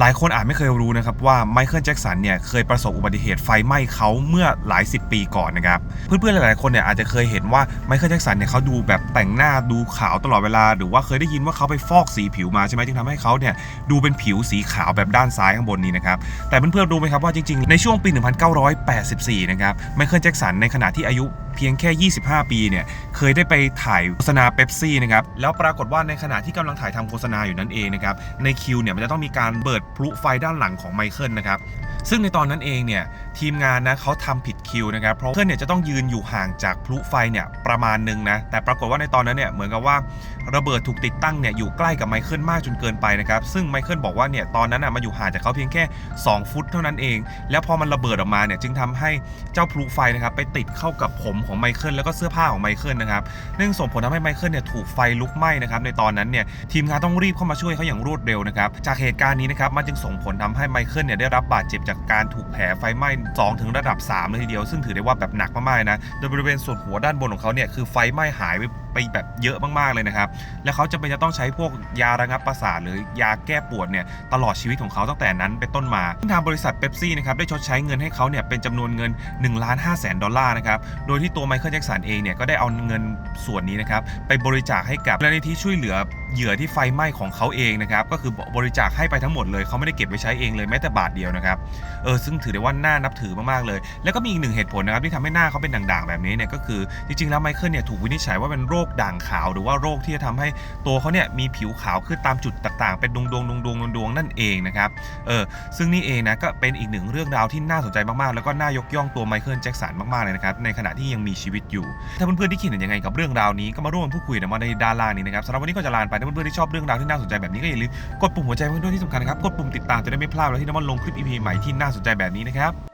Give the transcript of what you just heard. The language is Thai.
หลายคนอาจไม่เคยรู้นะครับว่าไมเคิลแจ็กสันเนี่ยเคยประสบอุบัติเหตุไฟไหม้เขาเมื่อหลายสิบปีก่อนนะครับเพื่อนๆหลายๆคนเนี่ยอาจจะเคยเห็นว่าไมเคิลแจ็กสันเนี่ยเขาดูแบบแต่งหน้าดูขาวตลอดเวลา หรือว่าเคยได้ยินว่าเขาไปฟอกสีผิวมาใช่ไหมจึงทำให้เขาเนี่ยดูเป็นผิวสีขาวแบบด้านซ้ายข้างบนนี้นะครับแต่เพื่อนๆรู้ไหมครับว่าจริงๆในช่วงปี 1984 นะครับไมเคิลแจ็กสันในขณะที่อายุ เพียงแค่ 25 ปีเนี่ยเคยได้ไปถ่ายโฆษณาเป๊ปซี่นะครับแล้วปรากฏว่าในขณะที่กำลังถ่ายทำโฆษณาอยู่นั่นเองนะครับในคิวเนี่ยมันจะต้องมีการเปิดพลุไฟด้านหลังของไมเคิลนะครับ ซึ่งในตอนนั้นเองเนี่ยทีมงานนะเขาทำผิดคิวนะครับเพราะเพื่อนเนี่ยจะต้องยืนอยู่ห่างจากพลุไฟเนี่ยประมาณหนึ่งนะแต่ปรากฏว่าในตอนนั้นเนี่ยเหมือนกับว่าระเบิดถูกติดตั้งเนี่ยอยู่ใกล้กับไมเคิลมากจนเกินไปนะครับซึ่งไมเคิลบอกว่าเนี่ยตอนนั้นอะมันอยู่ห่างจากเขาเพียงแค่ 2 ฟุตเท่านั้นเอง แล้วพอมันระเบิดออกมาเนี่ยจึงทำให้เจ้าพลุไฟนะครับไปติดเข้ากับผมของไมเคิลแล้วก็เสื้อผ้าของไมเคิลนะครับนั่นส่งผลทำให้ไมเคิลเนี่ยถูกไฟลุกไหม้นะครับในตอนนั้นเนี่ยทีมงานต้องรีบเข้ามาช่วยเขาอย่างรวดเร็วนะครับจากเหตุการณ์นี้นะครับมันจึงส่งผลทำให้ไมเคิลเนี่ยได้รับบาดเจ็บจากการถูกแผลไฟไหม้2ถึงระดับ3เลยทีเดียว ซึ่งถือได้ว่าแบบหนักมากๆนะโดยบริเวณส่วนหัวด้านบนของเขาเนี่ยคือไฟไหม้หายไปไปแบบเยอะมากๆเลยนะครับ แล้วเขาจะเป็นจะต้องใช้พวกยาระงับประสาทหรือยาแก้ปวดเนี่ยตลอดชีวิตของเขาตั้งแต่นั้นเป็นต้นมาซึ่งทางบริษัทเบปซี่นะครับได้ชดใช้เงินให้เขาเนี่ยเป็นจำนวนเงิน1ล้าน5แสนดอลลาร์นะครับ โดยที่ตัวไมเคิลแจ็กสันเองเนี่ยก็ได้เอาเงินส่วนนี้นะครับไปบริจาคให้กับมูลนิธิช่วยเหลือ เหยื่อที่ไฟไหม้ของเขาเองนะครับก็คือบริจาคให้ไปทั้งหมดเลยเขาไม่ได้เก็บไว้ใช้เองเลยแม้แต่บาทเดียวนะครับเออซึ่งถือได้ว่าน่านับถือมากๆเลย แล้วก็มีอีกหนึ่งเหตุผลนะครับที่ทำให้หน้าเขาเป็นด่างๆแบบนี้เนี่ยก็คือจริงๆแล้วไมเคิลเนี่ยถูกวินิจฉัยว่าเป็นโรคด่างขาว หรือว่าโรคที่จะทำให้ตัวเขาเนี่ยมีผิวขาวขึ้นตามจุดต่างๆ เป็นดวงดวงดวงดวงดวงดวงนั่นเองนะครับเออซึ่งนี่เองนะก็เป็นอีกหนึ่งเรื่องราวที่น่าสนใจมากๆ แล้วก็น่ายกย่องตัวไมเคิลแจ็คสันมากๆเลยนะครับในขณะที่ยังมีชีวิตอยู่ ถ้าเพื่อนๆที่คิดเห็นยังไงกับเรื่องราวนี้ก็มาร่วมพูดคุยกันมาในด้านล่างนี้นะครับสำหรับวันนี้ก็จะลาไปถ้าเพื่อนๆที่ชอบเรื่องราวที่น่าสนใจแบบนี้ก็อย่าลืมกดปุ่มหัวใจเพื่อนๆที่สำคัญนะครับ กดปุ่มติดตามจะได้ไม่พลาดเวลาที่น้ำมันลงคลิป EP ใหม่ที่น่าสนใจแบบนี้นะครับ